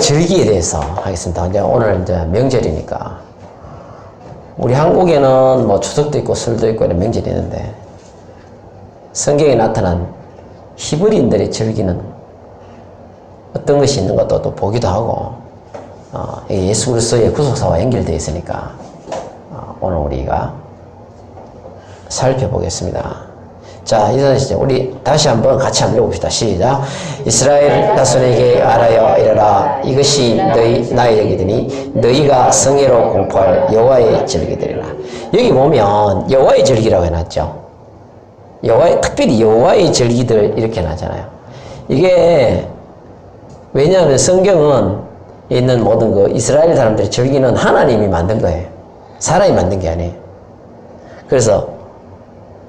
절기에 대해서 하겠습니다. 이제 오늘 이제 명절이니까 우리 한국에는 뭐 추석도 있고 설도 있고 이런 명절이 있는데 성경에 나타난 히브리인들의 절기는 어떤 것이 있는 것도 또 보기도 하고 어, 이 예수 그리스도의 구속사와 연결되어 있으니까 어, 오늘 우리가 살펴보겠습니다. 자, 이제 우리 다시 한번 같이 한번 읽어봅시다. 시작. 이스라엘 자손에게 알아여 이르라. 이것이 너희 나의 절기더니 너희가 성회로 공포할 여호와의 절기들이라. 여기 보면 여호와의 절기라고 해놨죠. 여호와의 특별히 여호와의 절기들 이렇게 나잖아요. 이게 왜냐하면 성경은 있는 모든 그 이스라엘 사람들의 절기는 하나님이 만든 거예요. 사람이 만든 게 아니에요. 그래서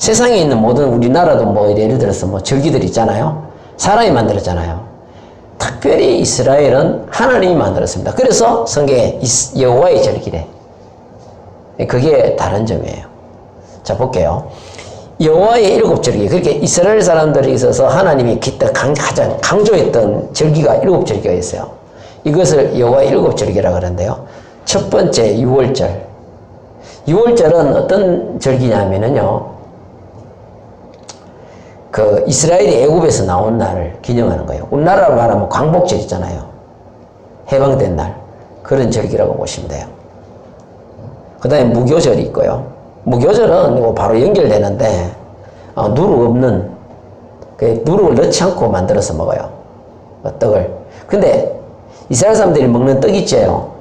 세상에 있는 모든 우리나라도 뭐 예를 들어서 뭐 절기들 있잖아요. 사람이 만들었잖아요. 특별히 이스라엘은 하나님이 만들었습니다. 그래서 성경에 여호와의 절기래. 그게 다른 점이에요. 자 볼게요. 여호와의 일곱 절기. 그렇게 이스라엘 사람들이 있어서 하나님이 가장 강조했던 절기가 일곱 절기가 있어요. 이것을 여호와의 일곱 절기라 그러는데요. 첫 번째 6월절. 6월절은 어떤 절기냐면은요. 그 이스라엘이 애굽에서 나온 날을 기념하는 거예요. 우리나라로 말하면 광복절 있잖아요. 해방된 날. 그런 절기라고 보시면 돼요. 그 다음에 무교절이 있고요. 무교절은 뭐 바로 연결되는데 어, 누룩 없는 그 누룩을 넣지 않고 만들어서 먹어요. 그 떡을. 근데 이스라엘 사람들이 먹는 떡 있죠.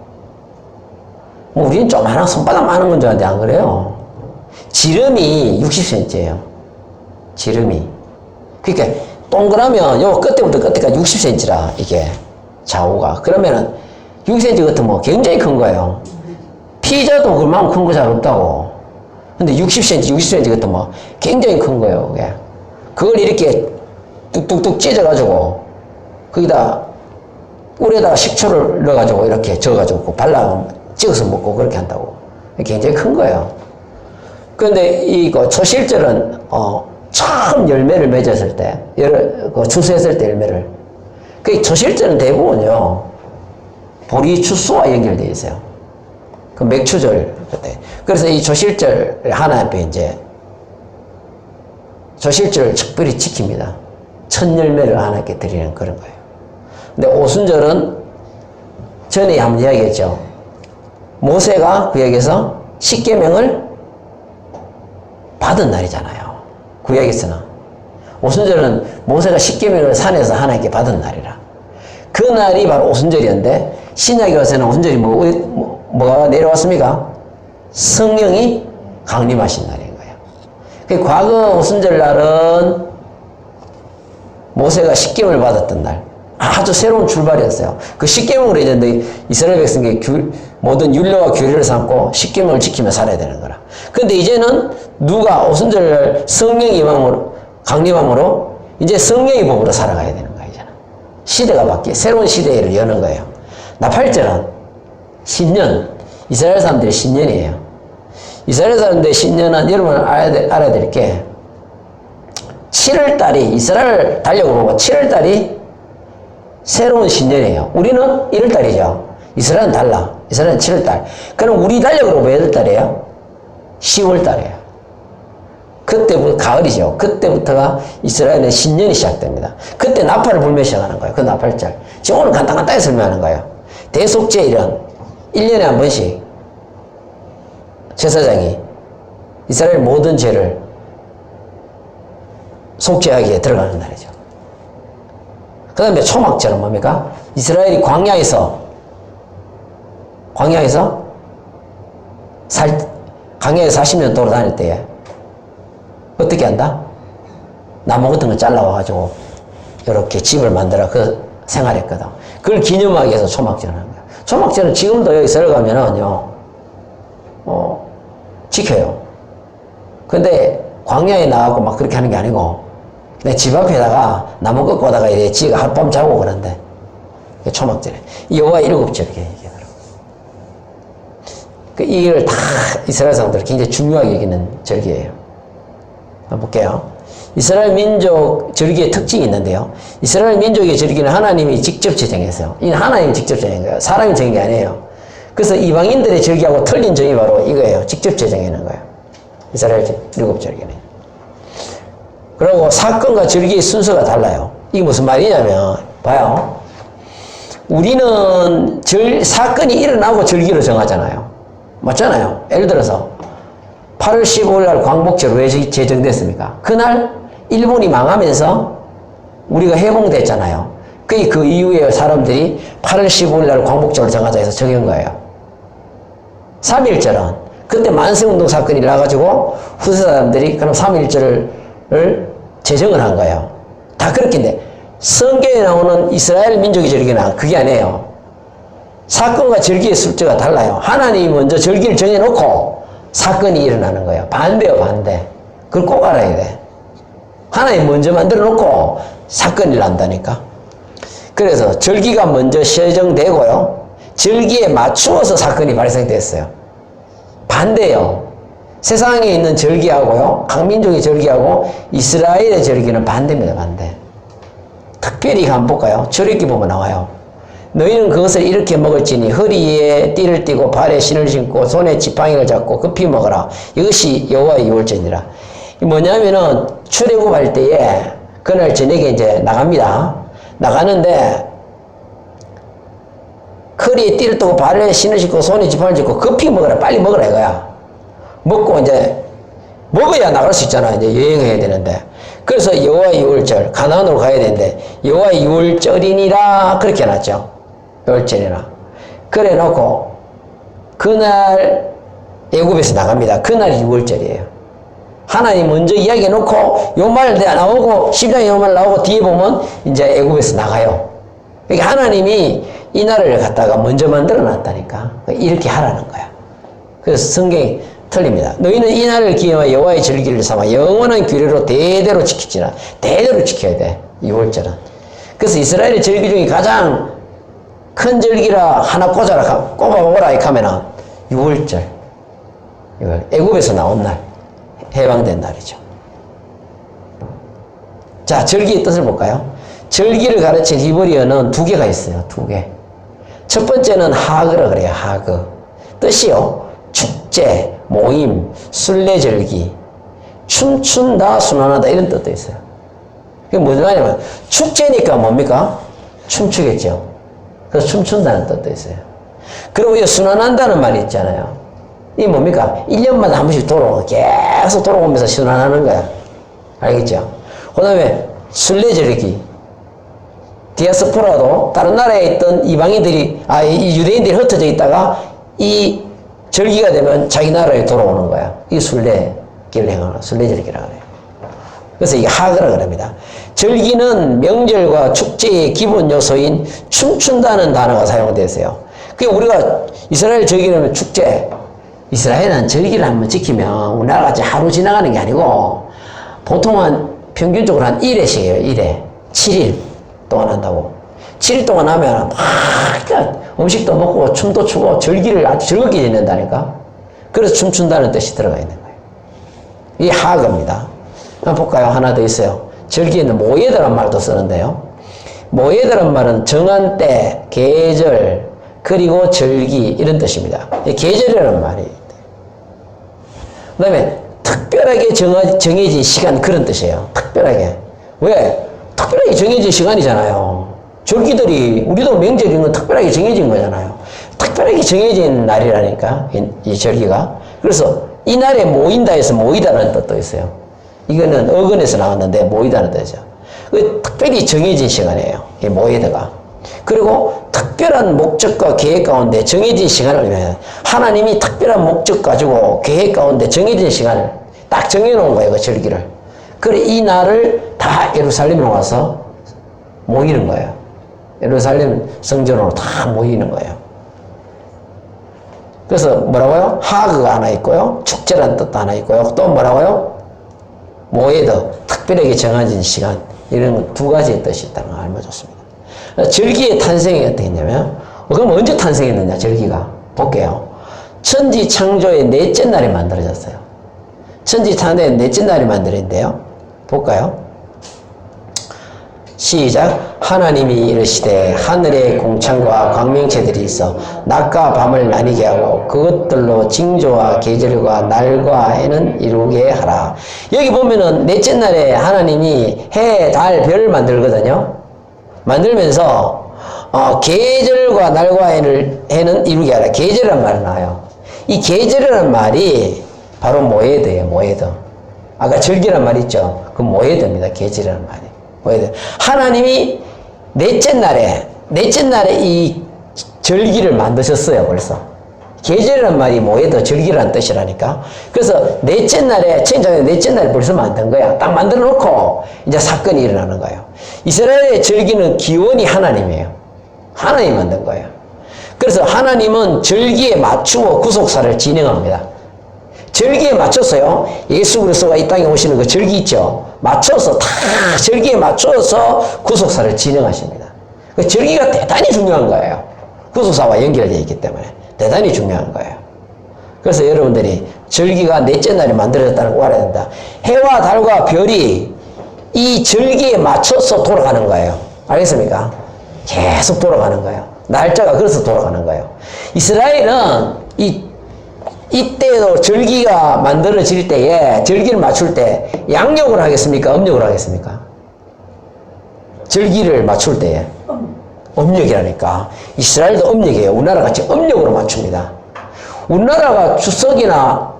뭐 우리는 조만한 손바닥 많은 건 줄 알았는데 안 그래요. 지름이 60cm예요. 지름이. 그러니까 동그라면 요 끝에부터 끝에까지 60cm라 이게 좌우가. 그러면은 6cm 같은 뭐 굉장히 큰 거예요. 피자도 그만큼 큰 거 잘 없다고. 근데 60cm, 60cm 같은 뭐 굉장히 큰 거예요, 그게. 그걸 이렇게 뚝뚝뚝 찢어가지고 거기다 꿀에다가 식초를 넣어가지고 이렇게 저어가지고 발라 찍어서 먹고 그렇게 한다고. 굉장히 큰 거예요. 그런데 이거 초실절은 어, 처음 열매를 맺었을 때, 열, 그 추수했을 때 열매를. 그 초실절은 대부분요, 보리 추수와 연결되어 있어요. 그 맥추절 그때. 그래서 이 조실절 하나 앞에 이제 조실절을 특별히 지킵니다. 첫 열매를 하나님께 드리는 그런 거예요. 근데 오순절은 전에 한번 이야기했죠. 모세가 그에게서 십계명을 받은 날이잖아요. 구약에서는 오순절은 모세가 십계명을 산에서 하나님께 받은 날이라. 그 날이 바로 오순절이었는데 신약에 와서는 오순절이 뭐, 뭐 뭐가 내려왔습니까? 성령이 강림하신 날인 거예요. 그 과거 오순절 날은 모세가 십계명을 받았던 날. 아주 새로운 출발이었어요. 그 십계명으로 이제 이스라엘 백성의 규, 모든 율례와 규례를 삼고 십계명을 지키며 살아야 되는 거라. 근데 이제는 누가 오순절 성령이 임함으로 강림함으로 이제 성령의 법으로 살아가야 되는 거예요. 이제는 시대가 바뀌어 새로운 시대를 여는 거예요. 나팔절은 신년 이스라엘 사람들의 신년이에요. 이스라엘 사람들의 신년은 여러분 알아야, 돼, 알아야 될 게 7월 달이 이스라엘 달력으로 보면 7월 달이 새로운 신년이에요. 우리는 1월 달이죠. 이스라엘은 달라. 이스라엘은 7월 달. 그럼 우리 달력으로 몇 달이에요? 10월 달이에요. 그때부터 가을이죠. 그때부터가 이스라엘의 신년이 시작됩니다. 그때 나팔을 불며 시작하는 거예요. 그 나팔절. 지금 오늘 간단간단히 설명하는 거예요. 대속제일은 1년에 한 번씩 제사장이 이스라엘 모든 죄를 속죄하기에 들어가는 날이죠. 그 다음에 초막절은 뭡니까? 이스라엘이 광야에서, 광야에서 살, 광야에서 40년 돌아다닐 때에 어떻게 한다? 나무 같은 거 잘라와가지고 이렇게 집을 만들어 그 생활했거든. 그걸 기념하기 위해서 초막절을 하는 거야. 초막절은 지금도 여기 들어가면은요, 어, 지켜요. 근데 광야에 나가고 막 그렇게 하는 게 아니고, 내 집 앞에다가 나무 꺾고 오다가 이래 지가 하룻밤 자고 그런데, 초막절에. 여호와 일곱 절이 얘기하더라고. 그 이걸 다 이스라엘 사람들 굉장히 중요하게 여기는 절기예요. 한번 볼게요. 이스라엘 민족 절기의 특징이 있는데요. 이스라엘 민족의 절기는 하나님이 직접 제정했어요. 이 하나님이 직접 제정한 거예요. 사람이 정한 게 아니에요. 그래서 이방인들의 절기하고 틀린 점이 바로 이거예요. 직접 제정하는 거예요. 이스라엘 절- 일곱 절기는. 그리고 사건과 절기의 순서가 달라요. 이게 무슨 말이냐면, 봐요. 우리는 절, 사건이 일어나고 절기를 정하잖아요. 맞잖아요. 예를 들어서 8월 15일 날 광복절 왜 제- 제정됐습니까? 그날 일본이 망하면서 우리가 해봉됐잖아요. 그, 그 이후에 사람들이 8월 15일 날 광복절을 정하자 해서 정한 거예요. 3.1절은 그때 만세운동 사건이 나가지고 후세 사람들이 그럼 3.1절을 제정을 한 거예요. 다 그렇긴데 성경에 나오는 이스라엘 민족의 절기는 그게 아니에요. 사건과 절기의 술제가 달라요. 하나님이 먼저 절기를 정해놓고 사건이 일어나는 거예요. 반대요, 반대. 그걸 꼭 알아야 돼. 하나님 먼저 만들어 놓고 사건이 난다니까. 그래서 절기가 먼저 시정되고요. 절기에 맞추어서 사건이 발생됐어요. 반대요. 세상에 있는 절기하고요. 강민족의 절기하고 이스라엘의 절기는 반대입니다. 반대. 특별히 한번 볼까요? 출애기 보면 나와요. 너희는 그것을 이렇게 먹을지니 허리에 띠를 띠고 발에 신을 신고 손에 지팡이를 잡고 급히 먹어라. 이것이 여호와의 유월절이라. 이 뭐냐면은 출애굽할 때에 그날 저녁에 이제 나갑니다. 나가는데 허리에 띠를 뜨고 발에 신을 신고 손에 지팡이를 잡고 급히 먹어라. 빨리 먹어라 이거야. 먹고 이제 먹어야 나갈 수 있잖아. 이제 여행해야 되는데. 그래서 여호와의 유월절 가나안으로 가야 되는데 여호와의 유월절이니라 그렇게 해놨죠. 유월절이라. 그래 놓고 그날 애굽에서 나갑니다. 그날이 유월절이에요. 하나님 먼저 이야기해 놓고 요 말 나오고 10장에 요말 나오고 뒤에 보면 이제 애굽에서 나가요. 그러니까 하나님이 이 나라를 갖다가 먼저 만들어 놨다니까. 이렇게 하라는 거야. 그래서 성경이 틀립니다. 너희는 이 날을 기념하여 여호와의 절기를 삼아 영원한 규례로 대대로 지키지라. 대대로 지켜야 돼. 2월절은. 그래서 이스라엘의 절기 중에 가장 큰 절기라 하나 꽂아라 이렇게 하면은 6월절. 이걸 애굽에서 나온 날. 해방된 날이죠. 자, 절기의 뜻을 볼까요? 절기를 가르친 히브리어는 두 개가 있어요. 두 개. 첫 번째는 하그라 그래요. 하그. 뜻이요. 축제, 모임, 순례절기, 춤춘다, 순환하다 이런 뜻도 있어요. 그게 말이냐면 축제니까 뭡니까? 춤추겠죠. 그래서 춤춘다는 뜻도 있어요. 그리고 이 순환한다는 말이 있잖아요. 이 뭡니까? 1년마다 한 번씩 돌아오고 계속 돌아오면서 순환하는 거야. 알겠죠? 그 다음에 순례절기. 디아스포라도 다른 나라에 있던 이방인들이, 아, 이 유대인들이 흩어져 있다가 이 절기가 되면 자기 나라에 돌아오는 거야. 이 순례길을 행하는 순례절기라 그래요. 그래서 이게 하그라 그럽니다. 절기는 명절과 축제의 기본 요소인 춤춘다는 단어가 사용되었어요. 그 우리가 이스라엘 절기는 축제, 이스라엘은 절기를 한번 지키면 우리나라 같이 하루 지나가는 게 아니고 보통 한 평균적으로 한 1회씩 해요. 1회. 7일 동안 한다고. 7일 동안 하면 막 그러니까 음식도 먹고 춤도 추고 절기를 아주 즐겁게 지낸다니까. 그래서 춤춘다는 뜻이 들어가 있는 거예요. 이게 하급입니다. 한번 볼까요? 하나 더 있어요. 절기에는 모예드란 말도 쓰는데요. 모예드란 말은 정한 때, 계절, 그리고 절기 이런 뜻입니다. 이 계절이라는 말이 그 다음에 특별하게 정하, 정해진 시간 그런 뜻이에요. 특별하게. 왜? 특별하게 정해진 시간이잖아요. 절기들이 우리도 명절인 건 특별하게 정해진 거잖아요. 특별하게 정해진 날이라니까 이, 이 절기가. 그래서 이 날에 모인다 해서 모이다라는 뜻도 있어요. 이거는 어근에서 나왔는데 모이다는 뜻이죠. 그 특별히 정해진 시간이에요. 이 모이다가. 그리고 특별한 목적과 계획 가운데 정해진 시간을 위해 하나님이 특별한 목적 가지고 계획 가운데 정해진 시간을 딱 정해놓은 거예요. 그 절기를. 그래 이 날을 다 예루살렘으로 와서 모이는 거예요. 예루살렘 성전으로 다 모이는 거예요. 그래서 뭐라고요? 하그가 하나 있고요. 축제라는 뜻도 하나 있고요. 또 뭐라고요? 모에도 특별하게 정해진 시간 이런 두 가지의 뜻이 있다는 걸 알면 좋습니다. 절기의 탄생이 어떻게 했냐면 그럼 언제 탄생했느냐 절기가 볼게요. 천지 창조의 넷째 날에 만들어졌어요. 천지 창조의 넷째 날에 만들어진대요. 볼까요? 시작. 하나님이 이르시되 하늘의 공창과 광명체들이 있어 낮과 밤을 나뉘게 하고 그것들로 징조와 계절과 날과 해는 이루게 하라. 여기 보면은 넷째 날에 하나님이 해, 달, 별을 만들거든요. 만들면서 어, 계절과 날과 해를, 해는 이루게 하라. 계절이란 말이 나와요. 이 계절이라는 말이 바로 모에드예요. 모에드. 아까 절기란 말 있죠. 그 모에드입니다. 계절이라는 말이. 하나님이 넷째 날에 넷째 날에 이 절기를 만드셨어요. 벌써. 계절이란 말이 모에드 절기라는 뜻이라니까. 그래서 넷째 날에 천장에 넷째 날에 벌써 만든 거야. 딱 만들어 놓고 이제 사건이 일어나는 거예요. 이스라엘의 절기는 기원이 하나님이에요. 하나님 만든 거예요. 그래서 하나님은 절기에 맞추어 구속사를 진행합니다. 절기에 맞춰서요. 예수 그리스도가 이 땅에 오시는 그 절기 있죠. 맞춰서 다 절기에 맞춰서 구속사를 진행하십니다. 그 절기가 대단히 중요한 거예요. 구속사와 연결되어 있기 때문에 대단히 중요한 거예요. 그래서 여러분들이 절기가 넷째 날에 만들어졌다는 걸 알아야 된다. 해와 달과 별이 이 절기에 맞춰서 돌아가는 거예요. 알겠습니까? 계속 돌아가는 거예요. 날짜가 그래서 돌아가는 거예요. 이스라엘은 이 이때도 절기가 만들어질 때에 절기를 맞출 때 양력으로 하겠습니까? 음력으로 하겠습니까? 절기를 맞출 때에 음력이라니까 이스라엘도 음력이에요. 우리나라 같이 음력으로 맞춥니다. 우리나라가 추석이나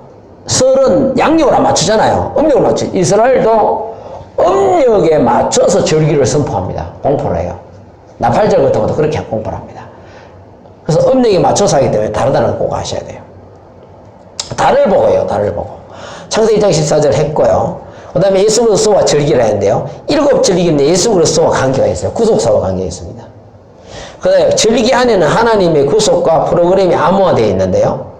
설은 양력으로 안 맞추잖아요. 음력으로 맞추. 이스라엘도 음력에 맞춰서 절기를 선포합니다. 공포를 해요. 나팔절 같은 것도 그렇게 공포를 합니다. 그래서 음력에 맞춰서 하기 때문에 다르다는 거꼭 아셔야 돼요. 달을 보고요, 달을 보고. 창세 1장 14절 했고요. 그 다음에 예수 그리스도와 절기를 했는데요. 일곱 절기인데 예수 그리스도와 관계가 있어요. 구속사와 관계가 있습니다. 그 다음에 절기 안에는 하나님의 구속과 프로그램이 암호화되어 있는데요.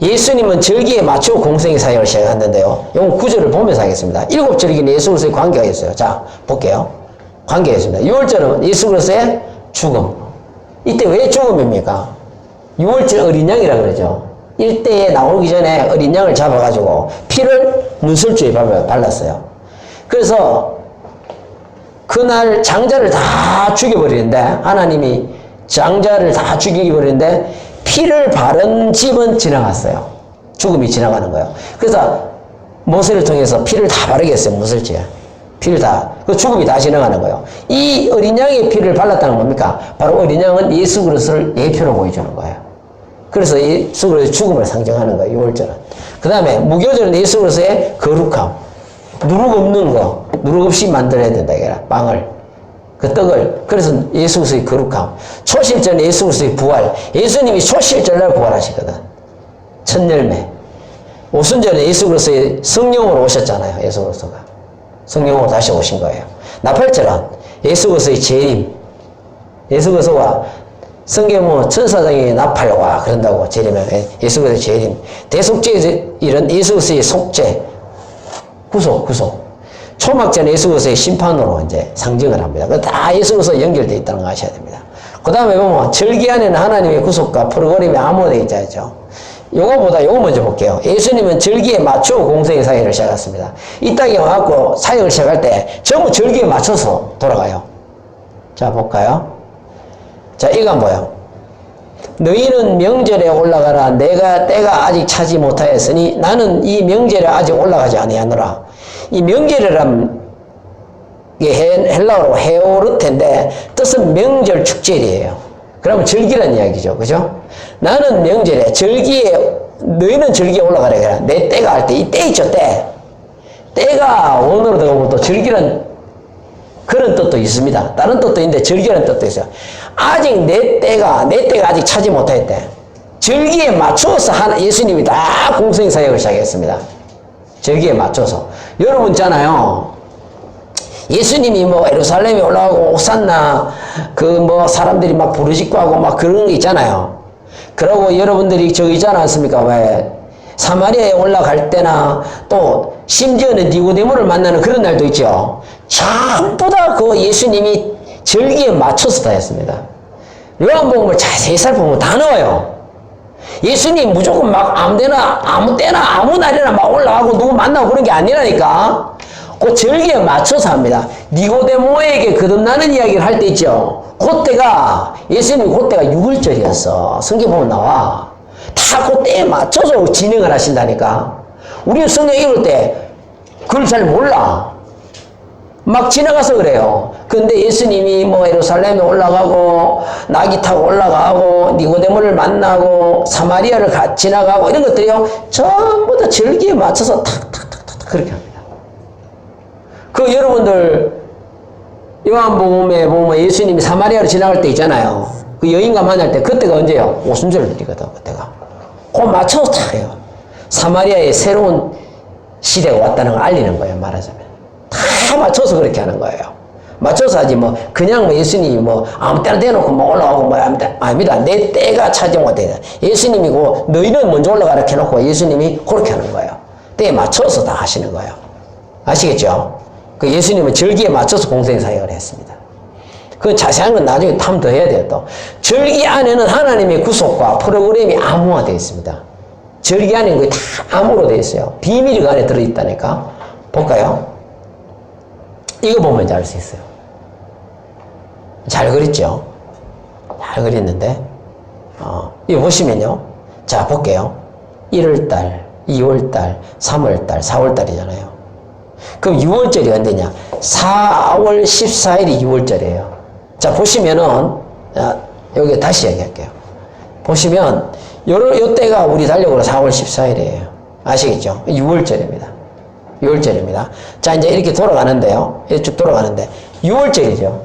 예수님은 절기에 맞추어 공생의 사역을 시작했는데요. 이건 구절을 보면서 하겠습니다. 일곱 절기는 예수 그리스도의 관계가 있어요. 자, 볼게요. 관계가 있습니다. 6월절은 예수 그리스도의 죽음. 이때 왜 죽음입니까? 6월절 어린 양이라 그러죠. 일대에 나오기 전에 어린 양을 잡아가지고 피를 문설주에 발랐어요. 그래서 그날 장자를 다 죽여버리는데 하나님이 장자를 다 죽여버리는데 피를 바른 집은 지나갔어요. 죽음이 지나가는 거예요. 그래서 모세를 통해서 피를 다 바르게 했어요. 문설주에. 피를 다, 그 죽음이 다 지나가는 거예요. 이 어린 양의 피를 발랐다는 겁니까? 바로 어린 양은 예수 그리스도를 예표로 보여주는 거예요. 그래서 예수 그리스도의 죽음을 상징하는 거예요. 6월절은. 그 다음에 무교절은 예수 그리스도의 거룩함. 누룩 없는 거, 누룩 없이 만들어야 된다. 이게 빵을. 그 떡을. 그래서 예수 그리스도의 거룩함. 초실절은 예수 그리스도의 부활. 예수님이 초실절날 부활하시거든. 첫 열매. 오순절은 예수 그리스도의 성령으로 오셨잖아요. 예수 그리스도가. 성령으로 다시 오신 거예요. 나팔절은 예수 그리스도의 재림. 예수 그리스도가 성경 뭐 천사장이 나팔와 그런다고 재림에 예수 그리스도의 재림. 대속죄일은 예수 그리스도의 속죄. 구속, 구속. 초막전 예수 그리스도의 심판으로 이제 상징을 합니다. 다 예수 그리스도 연결되어 있다는 거 아셔야 됩니다. 그 다음에 보면 절기 안에는 하나님의 구속과 프로그램이 암호되어 있죠. 요거보다 요거 먼저 볼게요. 예수님은 절기에 맞춰 공생의 사역을 시작했습니다. 이 땅에 와갖고 사역을 시작할 때 전부 절기에 맞춰서 돌아가요. 자, 볼까요? 자, 이건 뭐예요? 너희는 명절에 올라가라. 내가 때가 아직 차지 못하였으니 나는 이 명절에 아직 올라가지 아니하노라. 이 명절이란 게 헬라어로 헤오르테인데 뜻은 명절 축제일이에요. 그러면 절기란 이야기죠. 그죠? 나는 명절에 절기에 너희는 절기에 올라가라 그래. 내 때가 할 때 이 때 있죠 때. 때가 원어로 들어가면 또 절기란 그런 뜻도 있습니다. 다른 뜻도 있는데 절기라는 뜻도 있어요. 아직 내 때가 내 때가 아직 차지 못했대. 절기에 맞춰서 하나 예수님이 다 공생 사역을 시작했습니다. 절기에 맞춰서 여러분 있잖아요. 예수님이 뭐 예루살렘에 올라가고 옥산나 그 뭐 사람들이 막 부르짖고 하고 막 그런 거 있잖아요. 그러고 여러분들이 저기 있지 않았습니까? 왜 사마리아에 올라갈 때나 또 심지어는 니고데모를 만나는 그런 날도 있죠. 전부 다 그 예수님이 절기에 맞춰서 다 했습니다. 요한복음을 자세히 살펴보면 다 나와요. 예수님 무조건 막 아무 데나 아무 때나 아무 날이나 막 올라가고 누구 만나고 그런 게 아니라니까 그 절기에 맞춰서 합니다. 니고데모에게 거듭나는 이야기를 할 때 있죠. 그때가 예수님 그때가 6월절이었어. 성경 보면 나와. 다 그때에 맞춰서 진행을 하신다니까. 우리 성경 읽을 때 그걸 잘 몰라. 막 지나가서 그래요. 근데 예수님이 뭐 예루살렘에 올라가고 나귀 타고 올라가고 니고데모를 만나고 사마리아를 가, 지나가고 이런 것들이요 전부 다 절기에 맞춰서 탁탁탁탁 그렇게 합니다. 그 여러분들 요한복음에 보면 예수님이 사마리아를 지나갈 때 있잖아요. 그 여인과 만날 때 그때가 언제요? 오순절이거든 그때가. 그 맞춰서 탁 해요. 사마리아의 새로운 시대가 왔다는 걸 알리는 거예요 말하자면. 다 맞춰서 그렇게 하는 거예요. 맞춰서 하지 뭐 그냥 뭐 예수님이 뭐 아무 때나 대놓고 뭐 올라가고 뭐 아무 때 아닙니다. 내 때가 차지가 돼. 예수님이고 너희는 먼저 올라가라 해놓고 예수님이 그렇게 하는 거예요. 때에 맞춰서 다 하시는 거예요. 아시겠죠? 그 예수님은 절기에 맞춰서 공생 사역을 했습니다. 그 자세한 건 나중에 탐 더 해야 돼요. 또 절기 안에는 하나님의 구속과 프로그램이 암호화되어 있습니다. 절기 안에 거의 다 암호로 되어 있어요. 비밀이 그 안에 들어있다니까. 볼까요? 이거 보면 알 수 있어요. 잘 그렸죠? 잘 그렸는데, 어, 이거 보시면요. 자, 볼게요. 1월달, 2월달, 3월달, 4월달이잖아요. 그럼 6월절이 언제냐? 4월 14일이 6월절이에요. 자, 보시면은, 자, 여기 다시 얘기할게요. 보시면, 요, 요 때가 우리 달력으로 4월 14일이에요. 아시겠죠? 6월절입니다. 6월절입니다. 자, 이제 이렇게 돌아가는데요. 이렇게 쭉 돌아가는데, 6월절이죠.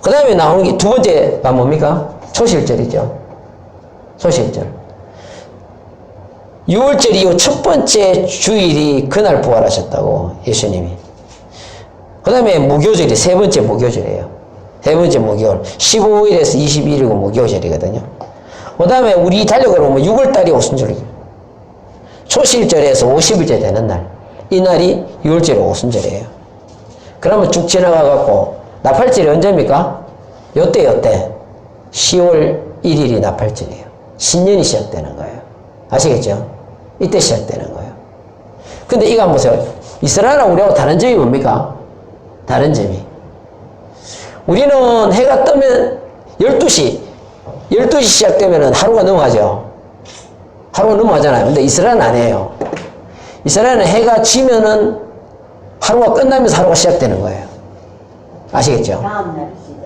그 다음에 나오는 게 두 번째가 뭡니까? 초실절이죠. 초실절. 6월절 이후 첫 번째 주일이 그날 부활하셨다고, 예수님이. 그 다음에 무교절이 세 번째 무교절이에요. 세 번째 무교절. 15일에서 22일이고 무교절이거든요. 그 다음에 우리 달력으로 보면 6월달이 오순절이에요. 초실절에서 50일째 되는 날. 이 날이 6월절의 오순절이에요. 그러면 쭉 지나가갖고, 나팔절이 언제입니까? 요때, 요때. 10월 1일이 나팔절이에요. 신년이 시작되는 거예요. 아시겠죠? 이때 시작되는 거예요. 근데 이거 한번 보세요. 이스라엘하고 우리하고 다른 점이 뭡니까? 다른 점이. 우리는 해가 뜨면 12시, 12시 시작되면 하루가 넘어가죠. 하루가 넘어가잖아요. 근데 이스라엘은 아니에요. 이스라엘은 해가 지면은 하루가 끝나면서 하루가 시작되는 거예요. 아시겠죠?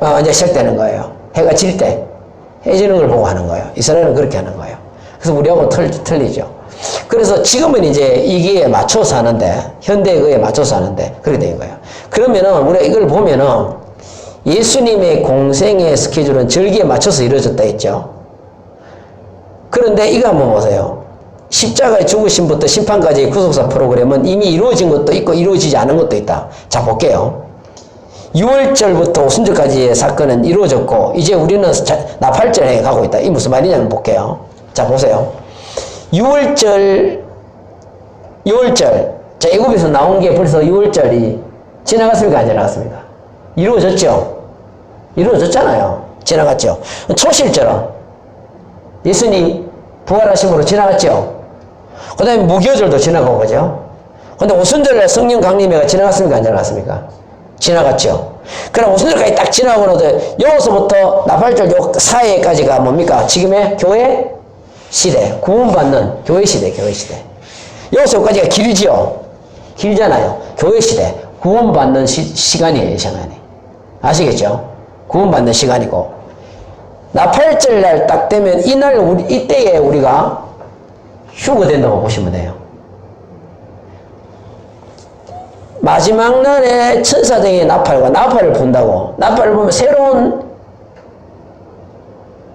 어, 이제 시작되는 거예요. 해가 질 때, 해지는 걸 보고 하는 거예요. 이스라엘은 그렇게 하는 거예요. 그래서 우리하고 틀, 틀리죠. 그래서 지금은 이제 이기에 맞춰서 하는데, 현대에 그에 맞춰서 하는데, 그렇게 된 거예요. 그러면은, 우리가 이걸 보면은, 예수님의 공생의 스케줄은 절기에 맞춰서 이루어졌다 했죠. 그런데 이거 한번 보세요. 십자가에 죽으심부터 심판까지의 구속사 프로그램은 이미 이루어진 것도 있고 이루어지지 않은 것도 있다. 자, 볼게요. 6월절부터 오순절까지의 사건은 이루어졌고 이제 우리는 자- 나팔절에 가고 있다. 이 무슨 말이냐면 볼게요. 자 보세요. 6월절 6월절 자 애굽에서 나온 게 벌써 6월절이 지나갔습니까 안 지나갔습니까? 이루어졌죠. 이루어졌잖아요. 지나갔죠. 초실절은 예수님 부활하심으로 지나갔죠. 그 다음에 무교절도 지나가고 그죠? 근데 오순절날 성령 강림회가 지나갔습니까? 안 지나갔습니까? 지나갔죠. 그럼 오순절까지 딱 지나고 나서 여기서부터 나팔절 요 사이에까지가 뭡니까? 지금의 교회 시대, 구원받는 교회 시대, 교회 시대. 여기서까지가 길지요. 길잖아요. 교회 시대, 구원받는 시, 시간이에요, 이 시간이. 아시겠죠? 구원받는 시간이고. 나팔절 날 딱 되면 이날 우리 이때에 우리가 휴거된다고 보시면 돼요. 마지막 날에 천사등의 나팔과 나팔을 분다고 나팔을 보면 새로운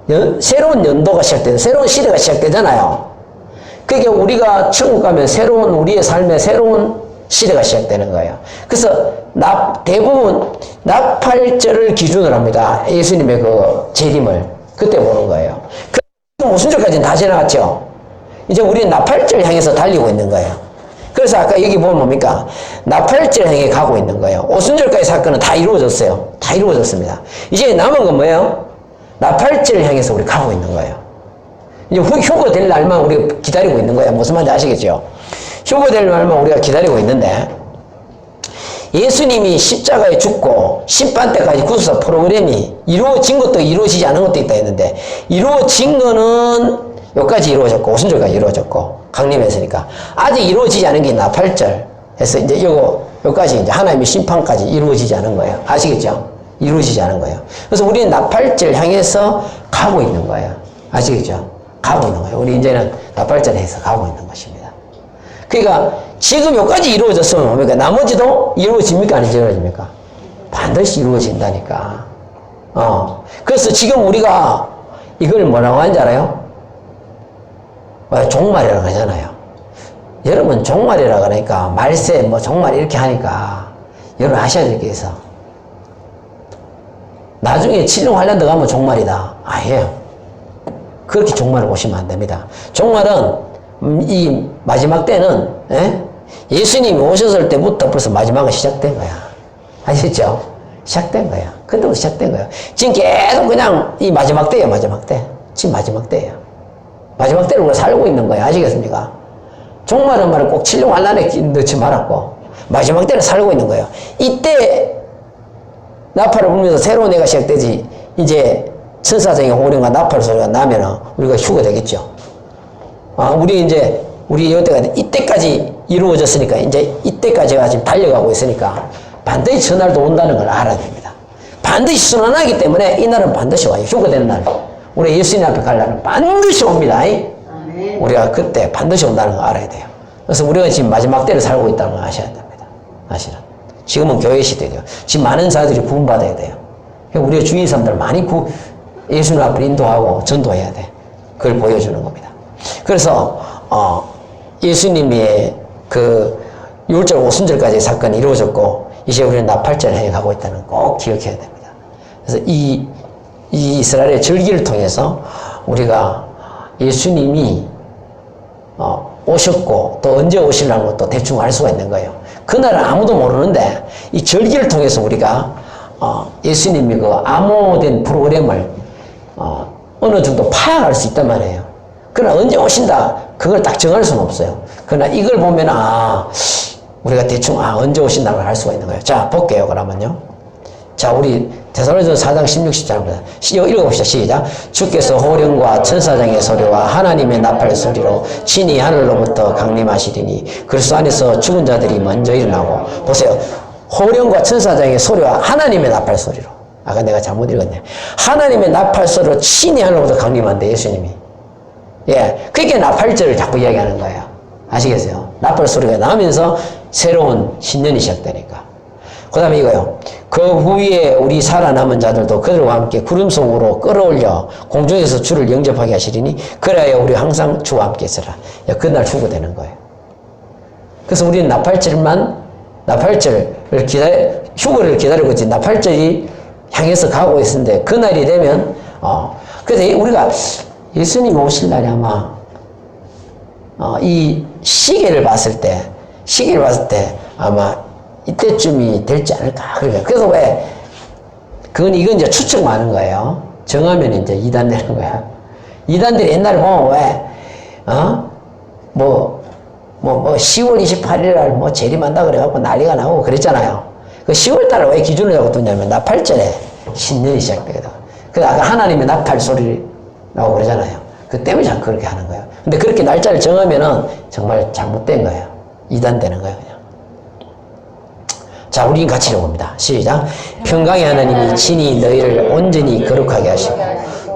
연, 새로운 연도가 시작되는 새로운 시대가 시작되잖아요. 그게 우리가 천국 가면 새로운 우리의 삶에 새로운 시대가 시작되는 거예요. 그래서 나, 대부분 나팔절을 기준으로 합니다. 예수님의 그 재림을 그때 보는 거예요. 그 오순절까지는 다 지나갔죠. 이제 우리는 나팔절 향해서 달리고 있는 거예요. 그래서 아까 여기 보면 뭡니까? 나팔절 향해 가고 있는 거예요. 오순절까지 사건은 다 이루어졌어요. 다 이루어졌습니다. 이제 남은 건 뭐예요? 나팔절 향해서 우리 가고 있는 거예요. 이제 휴- 휴거 될 날만 우리가 기다리고 있는 거예요. 무슨 말인지 아시겠죠? 휴거 될 날만 우리가 기다리고 있는데, 예수님이 십자가에 죽고 심판 때까지 구속사 프로그램이 이루어진 것도 이루어지지 않은 것도 있다 했는데 이루어진 거는 여기까지 이루어졌고 오순절까지 이루어졌고 강림했으니까 아직 이루어지지 않은 게 나팔절 해서 이제 요거 여기까지 이제 하나님의 심판까지 이루어지지 않은 거예요. 아시겠죠? 이루어지지 않은 거예요. 그래서 우리는 나팔절 향해서 가고 있는 거예요. 아시겠죠? 가고 있는 거예요. 우리 이제는 나팔절 해서 가고 있는 것입니다. 그러니까 지금 여기까지 이루어졌으면 뭡니까? 나머지도 이루어집니까? 안 이루어집니까? 반드시 이루어진다니까. 어. 그래서 지금 우리가 이걸 뭐라고 하는지 알아요? 어, 종말이라고 하잖아요. 여러분 종말이라 그러니까 말세 뭐 종말 이렇게 하니까 여러분 아셔야 될 게 있어. 나중에 칠룡 환란도 가면 종말이다. 아니에요. 그렇게 종말을 보시면 안 됩니다. 종말은 음, 이 마지막 때는 예? 예수님이 오셨을 때부터 벌써 마지막은 시작된 거야. 아시죠? 시작된 거야. 그때부터 시작된 거야. 지금 계속 그냥 이 마지막 때예요. 마지막 때. 지금 마지막 때예요. 마지막 때를 우리가 살고 있는 거예요. 아시겠습니까? 종말은 말을 꼭 칠룡 환란에 넣지 말았고 마지막 때를 살고 있는 거예요. 이때 나팔을 불면서 새로운 해가 시작되지 이제 천사장의 호령과 나팔 소리가 나면은 우리가 휴가 되겠죠. 아, 우리 이제 우리 이때가 이때까지 이루어졌으니까 이제 이때까지가 지금 달려가고 있으니까 반드시 전날도 온다는 걸 알아야 됩니다. 반드시 순환하기 때문에 이 날은 반드시 와요. 휴가 되는 날. 우리 예수님 앞에 갈 날은 반드시 옵니다. 우리가 그때 반드시 온다는 걸 알아야 돼요. 그래서 우리가 지금 마지막 때를 살고 있다는 걸 아셔야 됩니다. 아시나? 지금은 교회 시대예요. 지금 많은 사람들이 구원받아야 돼요. 그러니까 우리의 주위 사람들 많이 구, 예수님 앞을 인도하고 전도해야 돼. 그걸 보여주는 겁니다. 그래서 어, 예수님의 그 율절 오순절까지의 사건이 이루어졌고 이제 우리는 나팔절을 해가고 있다는 걸꼭 기억해야 됩니다. 그래서 이, 이 이스라엘의 절기를 통해서 우리가 예수님이 어, 오셨고 또 언제 오시려는 것도 대충 알 수가 있는 거예요. 그날은 아무도 모르는데 이 절기를 통해서 우리가 어, 예수님이 그 암호된 프로그램을 어, 어느 정도 파악할 수 있단 말이에요. 그러나 언제 오신다 그걸 딱 정할 수는 없어요. 그러나 이걸 보면 아 우리가 대충 아 언제 오신다고 할 수가 있는 거예요. 자 볼게요 그러면요. 자 우리 대사로전 4장 16, 17절입니다. 읽어봅시다. 시작. 주께서 호령과 천사장의 소리와 하나님의 나팔 소리로 친히 하늘로부터 강림하시리니 그리스도 안에서 죽은 자들이 먼저 일어나고 보세요. 호령과 천사장의 소리와 하나님의 나팔 소리로 아까 내가 잘못 읽었네. 하나님의 나팔 소리로 친히 하늘로부터 강림한대 예수님이. 예, 그게 나팔절을 자꾸 이야기하는 거예요. 아시겠어요? 나팔 소리가 나면서 새로운 신년이 시작되니까. 그 다음에 이거요. 그 후에 우리 살아남은 자들도 그들과 함께 구름 속으로 끌어올려 공중에서 주를 영접하게 하시리니 그래야 우리 항상 주와 함께 있으라. 야, 그날 휴거되는 거예요. 그래서 우리는 나팔절만 나팔절을 기다려 휴거를 기다리고 있지 나팔절이 향해서 가고 있는데 그날이 되면 어 그래서 우리가 예수님 오실 날이 아마 어, 이 시계를 봤을 때 시계를 봤을 때 아마 이때쯤이 될지 않을까 그래요. 그래서 왜 그건 이건 이제 하는 거예요. 정하면 이제 이단되는 거야. 이단들이 옛날에 보면 왜 어? 뭐, 뭐, 뭐, 10월 28일 날뭐 재림한다 그래갖고 난리가 나고 그랬잖아요. 그 10월 달에 왜 기준을 잡고 두냐면 나팔절에 신년이 시작되거든. 그래서 아까 하나님의 나팔 소리를 나오고 그러잖아요. 그 때문에 자꾸 그렇게 하는 거예요. 근데 그렇게 날짜를 정하면은 정말 잘못된 거예요. 이단되는 거예요. 자, 우리 같이 읽어봅니다. 시작. 평강의 하나님이 친히 너희를 온전히 거룩하게 하시고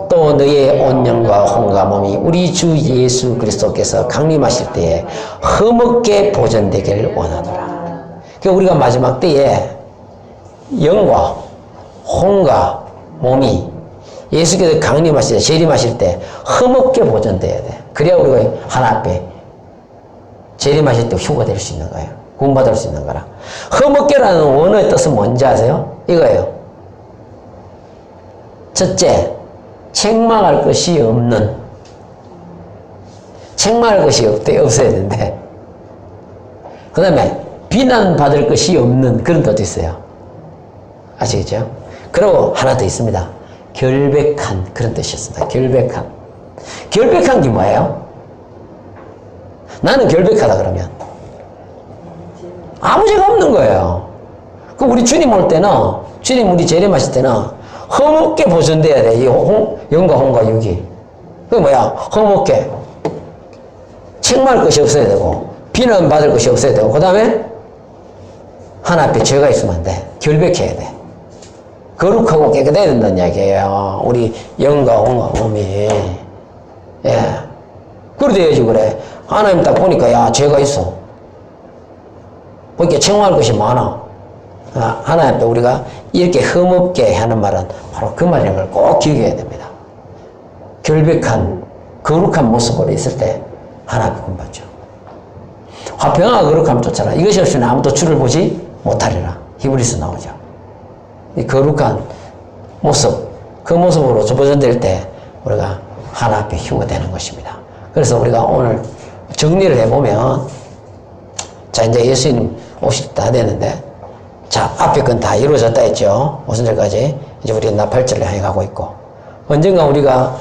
또 너희의 온 영과 혼과 몸이 우리 주 예수 그리스도께서 강림하실 때에 흠없게 보존되기를 원하노라. 그 우리가 마지막 때에 영과 혼과 몸이 예수께서 강림하실 때, 재림하실 때 흠없게 보존돼야 돼. 그래야 우리가 하나 앞에 재림하실 때 휴가 될 수 있는 거예요. 구원받을 수 있는 거라. 흠없게라는 원어의 뜻은 뭔지 아세요? 이거예요. 첫째, 책망할 것이 없는. 책망할 것이 없대, 없어야 되는데. 그 다음에, 비난받을 것이 없는 그런 뜻도 있어요. 아시겠죠? 그리고 하나 더 있습니다. 결백한 그런 뜻이었습니다. 결백한. 결백한 게 뭐예요? 나는 결백하다 그러면 아무 죄가 없는 거예요. 그 우리 주님 올 때는 주님 우리 재림하실 때는 허물게 보존돼야 돼. 이 홍, 영과 홍과 육이. 그게 뭐야? 허물게. 책망할 것이 없어야 되고 비난 받을 것이 없어야 되고 그 다음에 하나 앞에 죄가 있으면 안 돼. 결백해야 돼. 거룩하고 깨끗해야 된다는 이야기예요. 우리 영과 홍과 몸이. 예. 그래 돼야지 그래. 하나님 딱 보니까 야 죄가 있어. 보니까 책망할 것이 많아. 아, 하나님 앞에 우리가 이렇게 흠없게 하는 말은 바로 그 말이라는 걸꼭 기억해야 됩니다. 결백한 거룩한 모습으로 있을 때 하나님 군받죠. 화평하가 거룩함 좋잖아. 이것이 없으면 아무도 주를 보지 못하리라. 히브리스 나오죠. 이 거룩한 모습, 그 모습으로 보존될 때 우리가 하나 앞에 휴가 되는 것입니다. 그래서 우리가 오늘 정리를 해보면 자 이제 예수님 오실 때다 되는데 자 앞에 건 다 이루어졌다 했죠. 오순절까지 이제 우리는 나팔절을 향해 가고 있고 언젠가 우리가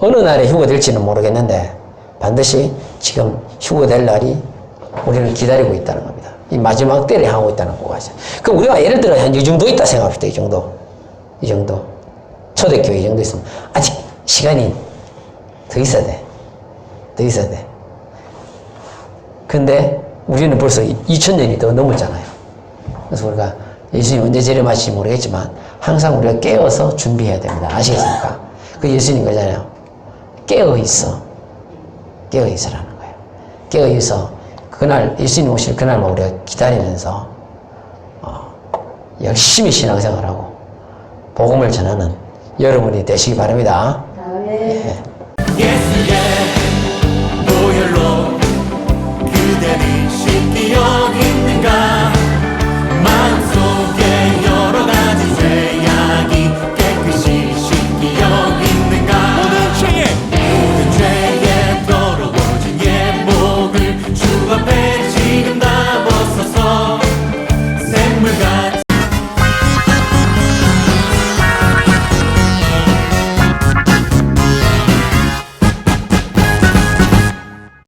어느 날에 휴가 될지는 모르겠는데 반드시 지금 휴가 될 날이 우리를 기다리고 있다는 겁니다. 이 마지막 때를 향하고 있다는 있어요. 그럼 우리가 예를 들어 한 이 정도 있다 생각합시다. 이 정도. 이 정도. 초대교회 이 정도 있으면 아직 시간이 더 있어야 돼. 더 있어야 돼. 근데 우리는 벌써 2000년이 더 넘었잖아요. 그래서 우리가 예수님 언제 재림하실지 모르겠지만 항상 우리가 깨어서 준비해야 됩니다. 아시겠습니까? 그 예수님 그잖아요. 깨어 있어. 깨어 있으라는 거예요. 깨어 있어. 그날 예수님 오실 그날만 우리가 기다리면서 어, 열심히 신앙생활 하고 복음을 전하는 여러분이 되시기 바랍니다. 아멘. 예.